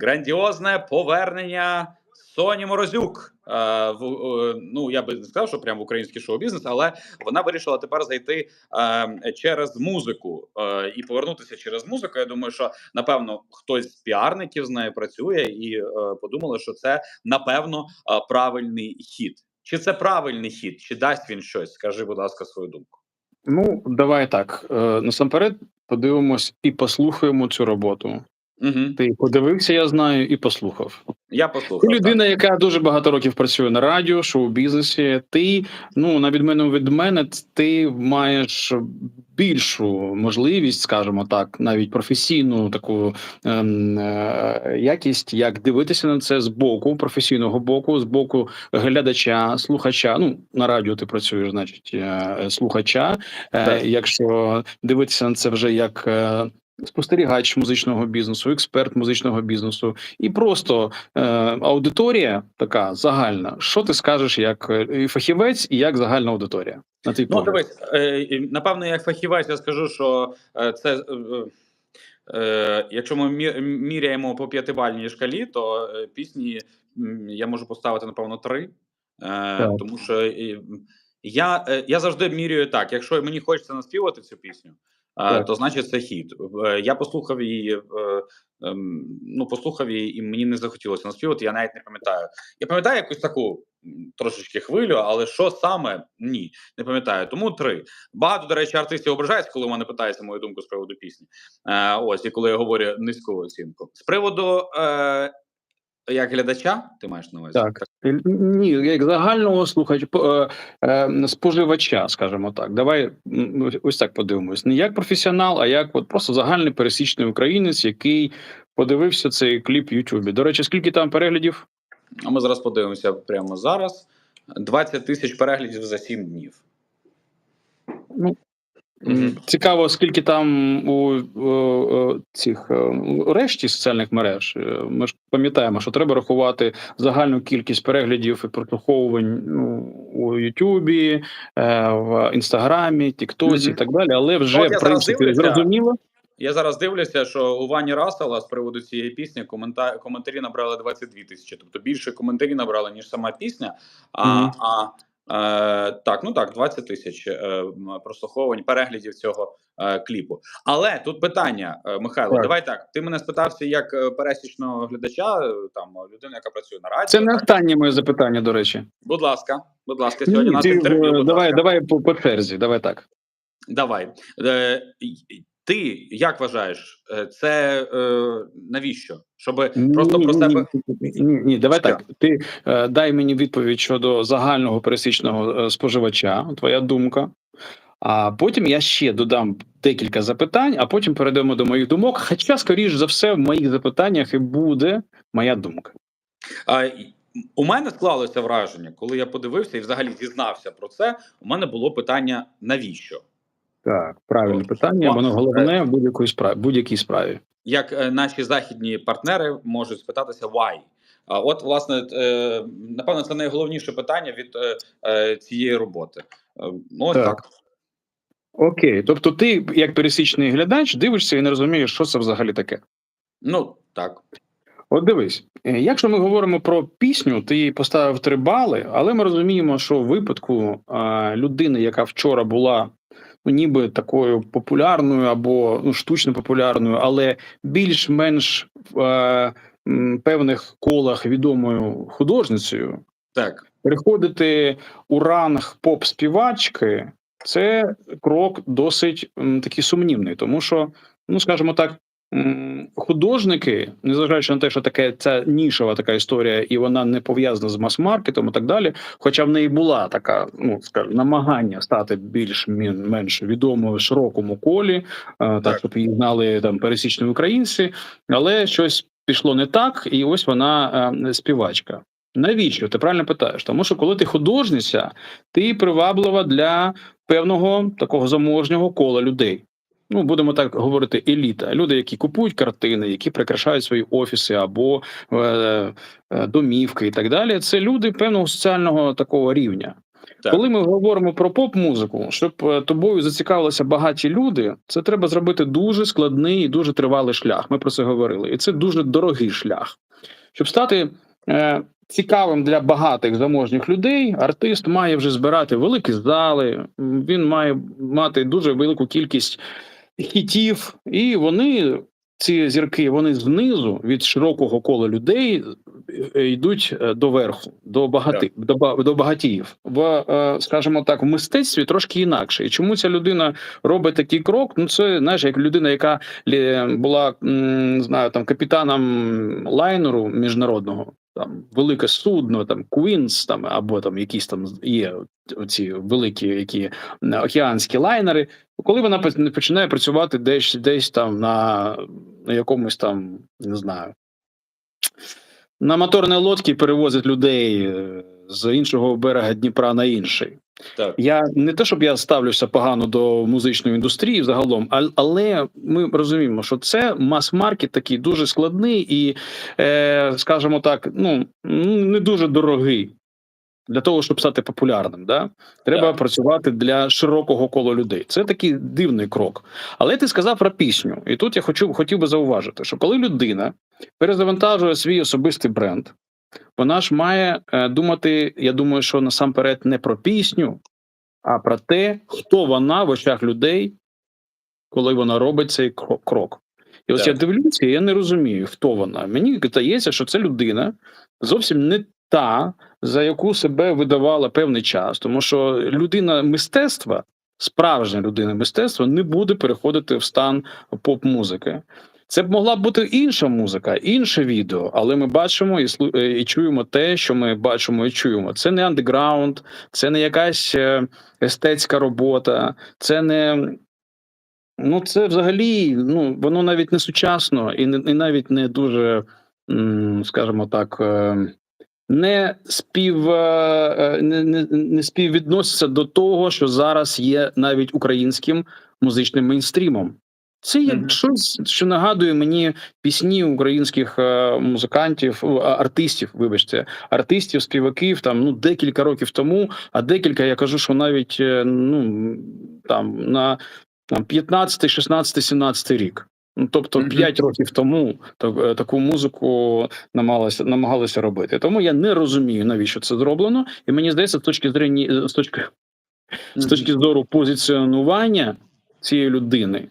грандіозне повернення Соні Морозюк. Е, в, е, ну я би не сказав, що прямо в український шоу-бізнес, але вона вирішила тепер зайти е, через музику е, і повернутися через музику. Я думаю, що напевно хтось з піарників з нею працює і е, подумали, що це напевно е, правильний хід. Чи це правильний хід, чи дасть він щось? Скажи, будь ласка, свою думку. Ну, давай так. Е, насамперед подивимось і послухаємо цю роботу. Угу. Ти подивився, я знаю, і послухав. Я Ти послухав. людина, яка дуже багато років працює на радіо, шоу-бізнесі. Ти, ну на відміну від мене, ти маєш більшу можливість, скажімо так, навіть професійну таку ем, е, якість, як дивитися на це з боку, професійного боку, з боку глядача, слухача. Ну на радіо ти працюєш, значить, е, слухача. Е, якщо дивитися на це вже як. Е, Спостерігач музичного бізнесу, експерт музичного бізнесу, і просто е, аудиторія така загальна. Що ти скажеш як е, фахівець, і як загальна аудиторія? На твій Ну, дивись, е, напевно, як фахівець, я скажу, що е, це. якщо ми міряємо по п'ятибальній шкалі, то пісні я можу поставити, напевно, три. Е, тому що я, я завжди міряю так: якщо мені хочеться наспівати цю пісню, Так. то значить це хіт. Е, я послухав її, е, ем, ну, послухав її, і мені не захотілося наспівати, я навіть не пам'ятаю. Я пам'ятаю якусь таку трошечки хвилю, але що саме ні, не пам'ятаю. Тому три. Багато, до речі, артистів ображаються, коли мене питаються мою думку з приводу пісні. Е, ось, і коли я говорю низьку оцінку. З приводу е, як глядача, ти маєш на увазі? Так. Ні, як загального слухача е, е, споживача, скажімо так. Давай ось так подивимось. Не як професіонал, а як от просто загальний пересічний українець, який подивився цей кліп в Ютубі. До речі, скільки там переглядів? А ми зараз подивимося прямо зараз. 20 тисяч переглядів за 7 днів. Ну. Цікаво, скільки там у, у, у цих е, у решті соціальних мереж. Е, Ми ж пам'ятаємо, що треба рахувати загальну кількість переглядів і прослуховувань ну, у Ютубі, е, в Інстаграмі, Тіктосі Мгм. і так далі. Але вже От в принципі дивлюся. зрозуміло. Я зараз дивлюся, що у Вані Рассела з приводу цієї пісні комента... коментарі набрали 22 тисячі. Тобто більше коментарі набрали, ніж сама пісня. А, Мгм. а е, так, ну так, 20 тисяч е, прослуховувань, переглядів цього е, кліпу. Але тут питання, е, Михайло, Так. давай так. Ти мене спитався як е, пересічного глядача, е, там людина, яка працює на радіо. Це не останнє моє запитання, до речі. Будь ласка, будь ласка, сьогодні Ні, нас ти, інтерв'ю. е, давай, ласка. давай по, по черзі, давай так. Давай. Ти як вважаєш, е, це е, навіщо? Щоб просто ні, про себе. Ні, ні, ні, давай так. Ти е, дай мені відповідь щодо загального пересічного е, споживача, твоя думка. А потім я ще додам декілька запитань, а потім перейдемо до моїх думок. Хоча, скоріш за все, в моїх запитаннях і буде моя думка. А, у мене склалося враження, коли я подивився і взагалі дізнався про це. У мене було питання: навіщо? Так, правильне питання. Воно головне в будь-якій справі, будь-якій справі. Як е, наші західні партнери можуть спитатися why? От, власне, е, напевно, це найголовніше питання від е, е, цієї роботи. Е, ну, ось Так. так. Окей, тобто, ти, як пересічний глядач, дивишся і не розумієш, що це взагалі таке. Ну так. От дивись, е, якщо ми говоримо про пісню, ти їй поставив три бали, але ми розуміємо, що в випадку людини, яка вчора була ніби такою популярною або ну, штучно популярною, але більш-менш в е, певних колах відомою художницею, Так. переходити у ранг поп-співачки, це крок досить м, такий сумнівний, тому що, ну скажімо так, художники, незважаючи на те, що таке ця нішова така історія, і вона не пов'язана з мас-маркетом і так далі. Хоча в неї була така, ну скажімо, намагання стати більш-менш відомою в широкому колі, е, так, Так. щоб її знали там пересічні українці, але щось пішло не так, і ось вона е, співачка. Навіщо? Ти правильно питаєш? Тому що коли ти художниця, ти приваблива для певного такого заможнього кола людей. Ну, будемо так говорити, еліта. Люди, які купують картини, які прикрашають свої офіси або е, е, домівки і так далі. Це люди певного соціального такого рівня. Так. Коли ми говоримо про поп-музику, щоб е, тобою зацікавилися багаті люди, це треба зробити дуже складний і дуже тривалий шлях. Ми про це говорили, і це дуже дорогий шлях. Щоб стати е, цікавим для багатих заможніх людей, артист має вже збирати великі зали, він має мати дуже велику кількість хітів, і вони. Ці зірки вони знизу від широкого кола людей е, йдуть е, до верху, до багати, до, до багатіїв. В е, скажімо так, в мистецтві трошки інакше. І чому ця людина робить такий крок? Ну це знаєш, як людина, яка була не знаю, там капітаном лайнеру міжнародного, там велике судно, там Queens, там або там якісь там є ці великі, які океанські лайнери. Коли вона поч- починає працювати десь десь там на, на якомусь там, не знаю, на моторній лодці перевозить людей е, з іншого берега Дніпра на інший. Так. Я не те, щоб я ставлюся погано до музичної індустрії загалом, але ми розуміємо, що це мас-маркет такий дуже складний і, е, скажімо так, ну ну, не дуже дорогий. Для того щоб стати популярним, да треба Так. працювати для широкого кола людей. Це такий дивний крок. Але ти сказав про пісню, і тут я хочу хотів би зауважити, що коли людина перезавантажує свій особистий бренд, вона ж має е, думати, я думаю, що насамперед не про пісню, а про те, хто вона в очах людей, коли вона робить цей крок. І ось Так. я дивлюся, і я не розумію, хто вона. Мені здається, що це людина зовсім не та, за яку себе видавала певний час, тому що людина мистецтва, справжня людина мистецтва, не буде переходити в стан поп-музики. Це б могла бути інша музика, інше відео, але ми бачимо і е, і чуємо те, що ми бачимо і чуємо. Це не андеграунд, це не якась е, естетська робота, це не. Ну, це взагалі, ну воно навіть не сучасно і, не, і навіть не дуже, скажімо так, е, не спів не, не, не співвідноситься до того, що зараз є навіть українським музичним мейнстрімом. Це як щось, що нагадує мені пісні українських е, музикантів, артистів, вибачте, артистів, співаків там ну декілька років тому, а декілька я кажу, що навіть е, ну там на там 15, 16, 17 рік. Ну, тобто Мгм. 5 років тому так, е, таку музику намагалися намагалися робити. Тому я не розумію, навіщо це зроблено, і мені здається, з точки зрення з точки з точки зору позиціонування цієї людини,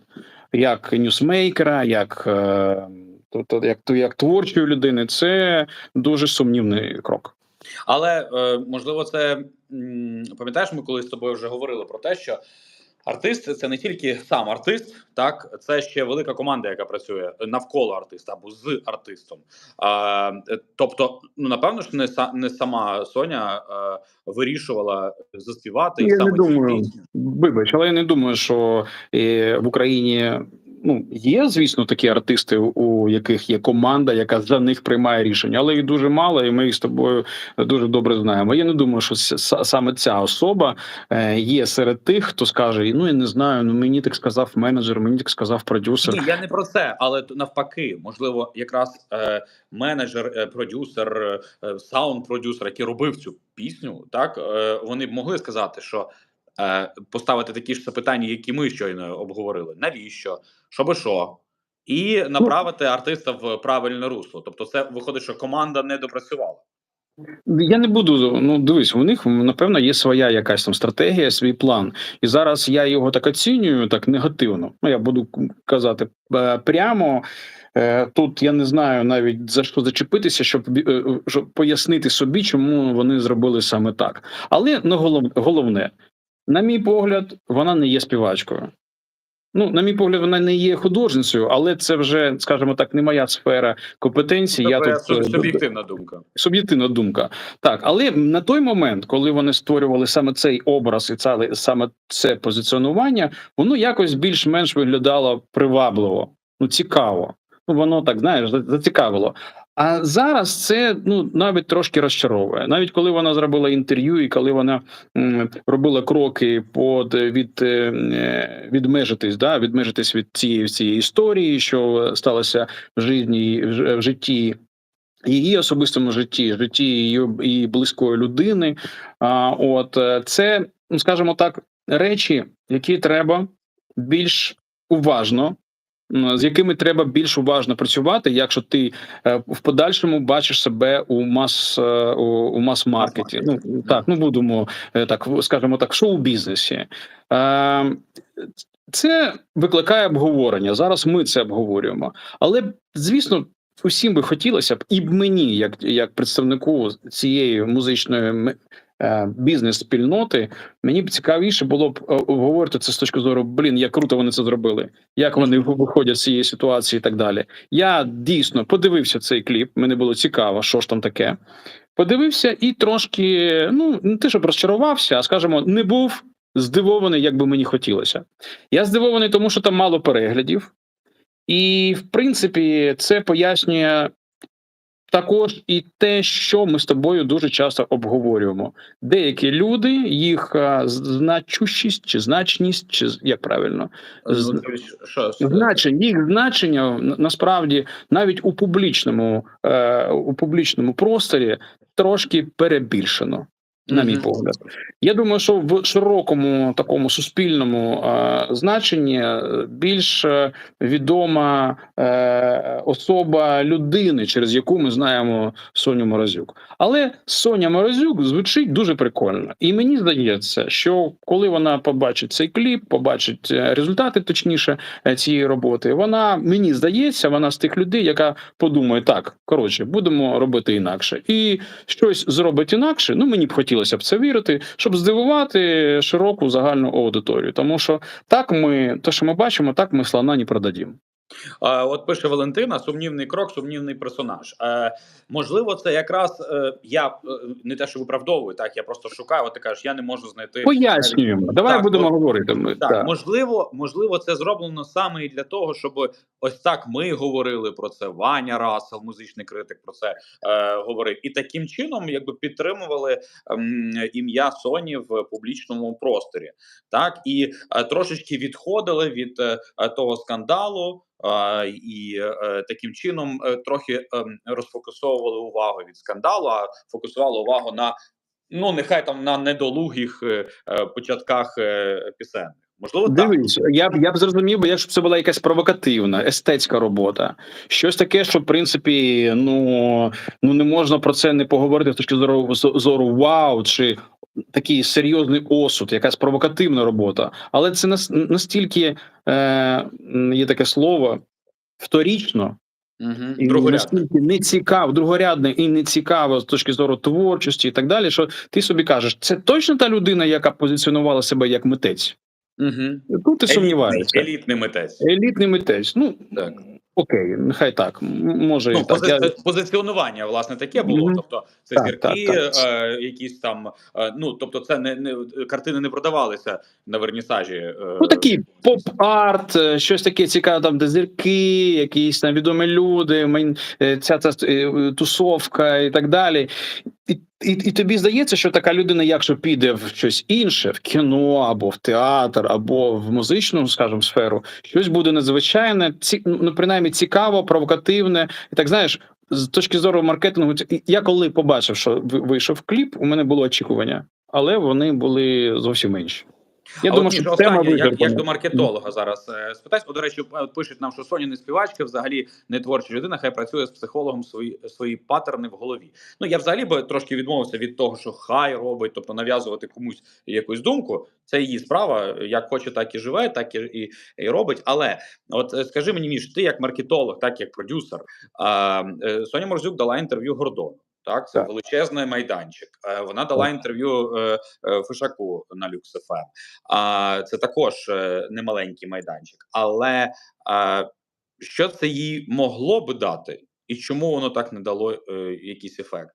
як ньюсмейкера, як, тобто, як, як творчої людини, це дуже сумнівний крок. Але е, можливо, це пам'ятаєш, ми колись з тобою вже говорили про те, що артист це не тільки сам артист, так це ще велика команда, яка працює навколо артиста або з артистом. А, тобто, ну напевно ж не са- не сама Соня е, вирішувала заспівати Я саме не цю думаю. пісню. Вибач, але я не думаю, що е, в Україні ну є, звісно, такі артисти, у яких є команда, яка за них приймає рішення, але їх дуже мало, і ми їх з тобою дуже добре знаємо. Я не думаю, що саме ця особа е, є серед тих, хто скаже: ну я не знаю, ну мені так сказав менеджер, мені так сказав продюсер. Ні, я не про це, але навпаки, можливо, якраз е, менеджер, е, продюсер, е, саунд-продюсер, який робив цю пісню, так е, вони б могли сказати, що е, поставити такі ж запитання, які ми щойно обговорили. Навіщо? Щоби що? І направити артиста в правильне русло. Тобто, це виходить, що команда не допрацювала. Я не буду. Ну дивись, у них напевно є своя якась там стратегія, свій план. І зараз я його так оцінюю, так негативно. Ну я буду казати е, прямо. Е, Тут я не знаю навіть за що зачепитися, щоб, е, щоб пояснити собі, чому вони зробили саме так. Але ну, голов- головне, на мій погляд, вона не є співачкою. Ну, на мій погляд, вона не є художницею, але це вже, скажімо так, не моя сфера компетенції. Я Тобто, тут е, суб'єктивна думка. суб'єктивна думка. Так, але на той момент, коли вони створювали саме цей образ і це, саме це позиціонування, воно якось більш-менш виглядало привабливо, ну цікаво. Ну воно так знаєш, зацікавило. А зараз це ну навіть трошки розчаровує. Навіть коли вона зробила інтерв'ю, і коли вона м, робила кроки под від е, е, відмежитись, да, відмежитись від цієї цієї історії, що сталося в житті, в житті її особистому житті, житті її, її близької людини. А, От е, це, ну, скажімо так, речі, які треба більш уважно. З якими треба більш уважно працювати, якщо ти е, в подальшому бачиш себе у мас е, у, у мас-маркеті. Ну так, ну будемо е, так, скажімо так, шоу-бізнесі. Е, це викликає обговорення. Зараз ми це обговорюємо. Але звісно, усім би хотілося б, і б мені, як, як представнику цієї музичної бізнес-спільноти, мені б цікавіше було б е, обговорити це з точки зору: блін, як круто вони це зробили, як вони виходять з цієї ситуації і так далі. Я дійсно подивився цей кліп. Мені було цікаво, що ж там таке. Подивився і трошки, ну не те, щоб розчарувався, а скажімо, не був здивований, як би мені хотілося. Я здивований, тому що там мало переглядів, і в принципі це пояснює також і те, що ми з тобою дуже часто обговорюємо. Деякі люди, їх е, значущість чи значність, чи як правильно, Ну, що? значення їх значення насправді навіть у публічному е, у публічному просторі трошки перебільшено. На мій погляд, я думаю, що в широкому такому суспільному е, значенні е, більш е, відома е, особа людини, через яку ми знаємо Соню Морозюк. Але Соня Морозюк звучить дуже прикольно, і мені здається, що коли вона побачить цей кліп, побачить е, результати, точніше цієї роботи, вона мені здається, вона з тих людей, яка подумає: так, коротше, будемо робити інакше, і щось зробить інакше. Ну мені б хотілося б це вірити, щоб здивувати широку загальну аудиторію. Тому що так ми, те, що ми бачимо, так ми слона не продадім. От пише Валентина: сумнівний крок, сумнівний персонаж. Е, можливо, це якраз е, я е, не те, що виправдовую, так я просто шукаю. От ти кажеш, я не можу знайти Пояснюємо. Давай Так, будемо от- говорити. Ми Так, так. можливо, можливо, це зроблено саме і для того, щоб ось так ми говорили про це. Ваня Расел, музичний критик, про це е, говорив, і таким чином, якби підтримували ем, ім'я Соні в публічному просторі, так і е, трошечки відходили від е, е, того скандалу. І е, таким чином е, трохи ем, розфокусовували увагу від скандалу, а фокусували увагу на ну нехай там на недолугих е, початках пісень. Можливо. Дивись, я б я б зрозумів, би, якщо це була якась провокативна, естетська робота. Щось таке, що в принципі, ну ну не можна про це не поговорити з точки зору зору вау, чи такий серйозний осуд, якась провокативна робота. Але це настільки е, є таке слово вторічно, Угу. і не цікаво, другорядне і не цікаво з точки зору творчості і так далі. Що ти собі кажеш, це точно та людина, яка позиціонувала себе як митець? Угу. Тут ти сумніваєшся. Елітний митець. Елітний митець. Ну Так. Окей, нехай так. Може, і Ну, так. пози... Я... позиціонування, власне, таке було. Мгм. Тобто, це Так, зірки, так, так. Е, якісь там. Е, ну, тобто, це не, не картини не продавалися на вернісажі. Е, Ну такий поп-арт, е, щось таке цікаве, там де зірки, якісь там відомі люди, е, ця, ця е, тусовка і так далі. І, і, тобі здається, що така людина, якщо піде в щось інше, в кіно або в театр, або в музичну, скажімо, сферу, щось буде надзвичайне, ці, ну принаймні цікаво, провокативне. І так знаєш, з точки зору маркетингу, я коли побачив, що вийшов кліп, у мене було очікування, але вони були зовсім інші. Я а думаю, що тема останнє, як, як до маркетолога зараз е, спитаюсь. О, до речі, е, пишуть нам, що Соня не співачка, взагалі не творча людина, хай працює з психологом свої, свої паттерни в голові. Ну я взагалі би трошки відмовився від того, що хай робить, тобто нав'язувати комусь якусь думку. Це її справа. Як хоче, так і живе, так і, і, і робить. Але от е, скажи мені, Міш, ти як маркетолог, так як продюсер, а, Соня Морзюк дала інтерв'ю Гордону. Так, це Так. величезний майданчик. Е, Вона дала інтерв'ю е, е, Фишаку на Люкс ФМ. А це також немаленький майданчик. Але що це їй могло би дати, і чому воно так не дало якийсь ефект?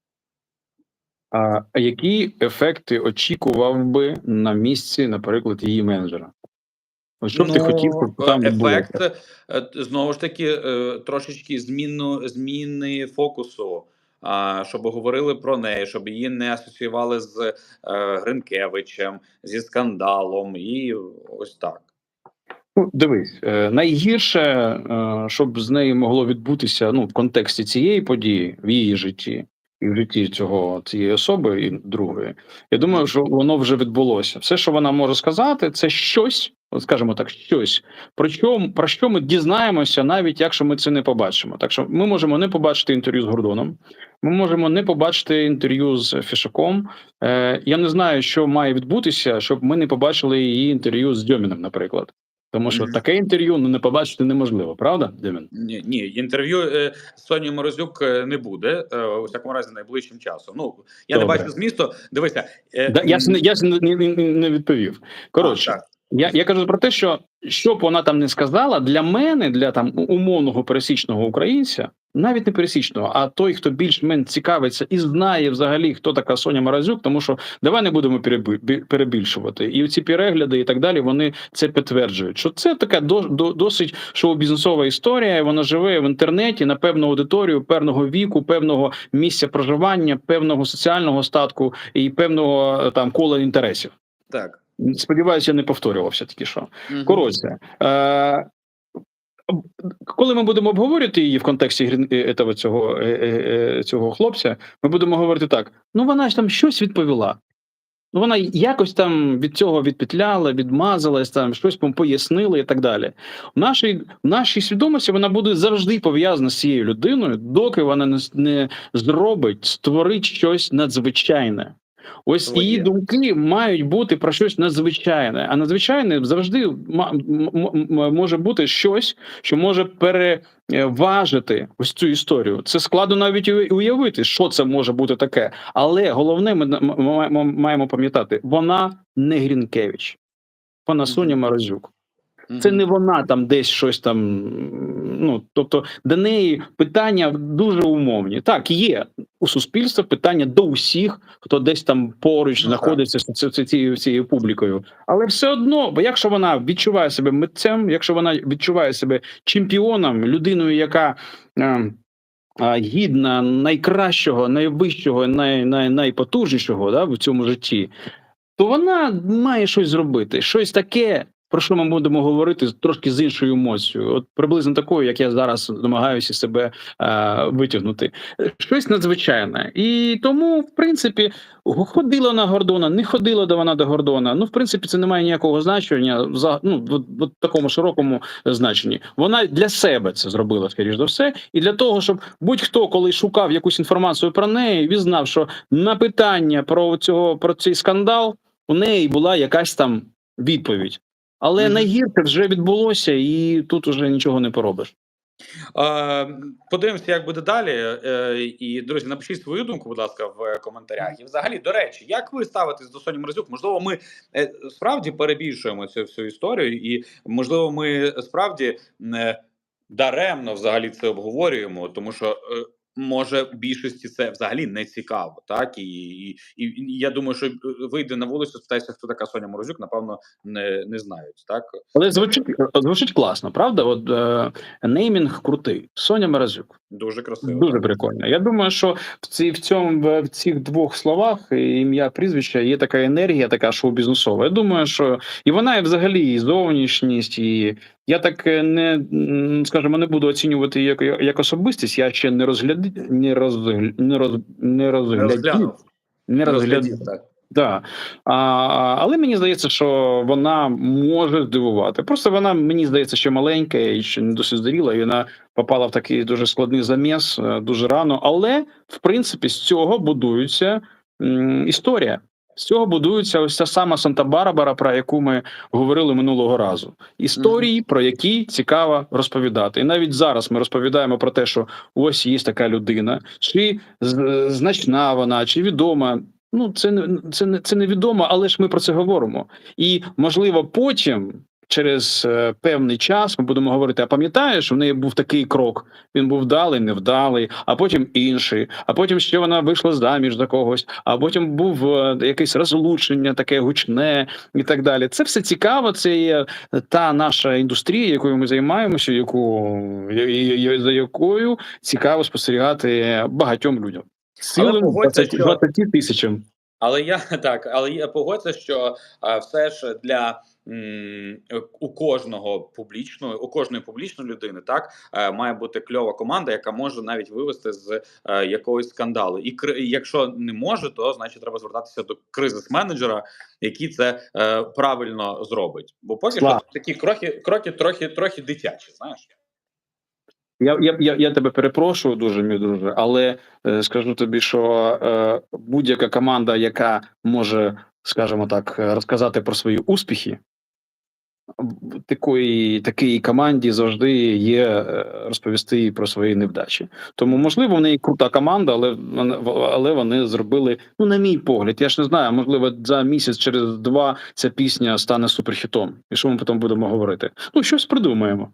А які ефекти очікував би на місці, наприклад, її менеджера? Що б ти Ну, хотів, щоб там ефект е, знову ж таки трошечки зміну зміни фокусу. Щоб говорили про неї, щоб її не асоціювали з е, Гринкевичем, зі скандалом, і ось так. Ну, дивись, е, найгірше, е, щоб з нею могло відбутися ну, в контексті цієї події в її житті і в житті цього цієї особи і другої. Я думаю, що воно вже відбулося. Все, що вона може сказати, це щось, скажімо так, щось, про що, про що ми дізнаємося, навіть якщо ми це не побачимо. Так що ми можемо не побачити інтерв'ю з Гордоном, ми можемо не побачити інтерв'ю з Фішаком. Е, я не знаю, що має відбутися, щоб ми не побачили її інтерв'ю з Дьоміним, наприклад. Тому що таке інтерв'ю ну, не побачити неможливо, правда, Дьомін? Ні, ні, інтерв'ю е, з Сонією Морозюк е, не буде е, у всякому разі найближчим часом. Ну я Добре. не бачу змісту. Дивися, е, Да, я ж не я ж не, не, не- не відповів. Коротше, а, так. Я, я кажу про те, що що вона там не сказала, для мене, для там умовного пересічного українця, навіть не пересічного, а той, хто більш-менш цікавиться і знає взагалі, хто така Соня Морозюк, тому що давай не будемо перебільшувати. І ці перегляди і так далі, вони це підтверджують. Що це така до, до, досить шоу-бізнесова історія. Вона живе в інтернеті на певну аудиторію, певного віку, певного місця проживання, певного соціального статку і певного там кола інтересів. так. Сподіваюся, я не повторювався тільки що. Коротше, е, коли ми будемо обговорювати її в контексті грін- е, цього, е, е, цього хлопця, ми будемо говорити так: ну вона ж там щось відповіла. Ну, вона якось там від цього відпетляла, відмазалась, там щось пояснила і так далі. В нашій, в нашій свідомості вона буде завжди пов'язана з цією людиною, доки вона не, не зробить, створить щось надзвичайне. Ось її думки мають бути про щось надзвичайне. А надзвичайне завжди може бути щось, що може переважити ось цю історію. Це складно навіть уявити, що це може бути таке. Але головне, ми, маємо пам'ятати, вона не Грінкевич, вона Соня Морозюк. Це не вона там десь щось там. Ну тобто, до неї питання дуже умовні. Так, є у суспільства питання до усіх, хто десь там поруч Ну, знаходиться з ці- ці- цією цією публікою. Але все одно, бо якщо вона відчуває себе митцем, якщо вона відчуває себе чемпіоном, людиною, яка. Е, Гідна найкращого, найвищого, най, най, найпотужнішого да, в цьому житті, то вона має щось зробити, щось таке, про що ми будемо говорити трошки з іншою емоцією, от приблизно такою, як я зараз намагаюся себе е, витягнути. Е, Щось надзвичайне. І тому, в принципі, ходила на Гордона, не ходила до вона до Гордона. Ну, в принципі, це не має ніякого значення за ну в, в такому широкому значенні. Вона для себе це зробила, скоріш за все, і для того, щоб будь-хто, коли шукав якусь інформацію про неї, він знав, що на питання про цього про цей скандал у неї була якась там відповідь. Але Мгм. найгірше вже відбулося, і тут уже нічого не поробиш. Е, Подивимося, як буде далі. Е, І друзі, напишіть свою думку, будь ласка, в коментарях. І взагалі, до речі, як ви ставитесь до Соні Морозюк? Можливо, ми е, справді перебільшуємо цю всю історію, і можливо, ми справді е, даремно взагалі це обговорюємо, тому що. Е, Може, більшості це взагалі не цікаво, так і, і, і, я думаю, що е, вийде на вулицю, спитайся, хто така Соня Морозюк, напевно, не, не знають. Так Але звучить звучить класно, правда? От е, неймінг крутий. Соня Морозюк. дуже красиво. Дуже так. прикольно. Я думаю, що в ці в цьому в цих двох словах ім'я прізвища є така енергія, така шоу-бізнесова. Я думаю, що і вона, і взагалі, і зовнішність, і я так е, не скажімо, не буду оцінювати як, як особистість. Я ще не розгляд не роз не роз не розглядів. Не розглядів. Так. Да. А, але мені здається, що вона може здивувати. Просто вона мені здається, що маленька і ще не досить зріла, і вона попала в такий дуже складний заміс е, дуже рано. Але в принципі з цього будується м, історія. З цього будується ось ця сама Санта-Барбара, про яку ми говорили минулого разу. Історії, про які цікаво розповідати. І навіть зараз ми розповідаємо про те, що ось є така людина, чи значна вона, чи відома. Ну, це не це не це невідомо, але ж ми про це говоримо. І можливо, потім, через е, певний час, ми будемо говорити: а пам'ятаєш, у неї був такий крок. Він був вдалий, невдалий, а потім інший. А потім ще вона вийшла заміж за когось, а потім був е, якесь розлучення, таке гучне і так далі. Це все цікаво. Це є та наша індустрія, якою ми займаємося, яку за якою цікаво спостерігати багатьом людям. Погодься, 20, тисячам. Але я так, але я погодься, що а, все ж для у кожного публічного, у кожної публічної людини, так е, має бути кльова команда, яка може навіть вивести з е, якогось скандалу. І якщо не може, то значить треба звертатися до кризис-менеджера, який це е, правильно зробить. Бо поки що такі кроки, кроки трохи трохи дитячі. Знаєш, Я, я, я, я тебе перепрошую дуже, мій друже, але е, скажу тобі, що е, будь-яка команда, яка може, скажімо так, е, розказати про свої успіхи, такої такій команді завжди є е, розповісти про свої невдачі. Тому, можливо, в неї крута команда, але але вони зробили, ну, на мій погляд, я ж не знаю, можливо, за місяць через два ця пісня стане суперхітом. І що ми потім будемо говорити? Ну, щось придумаємо.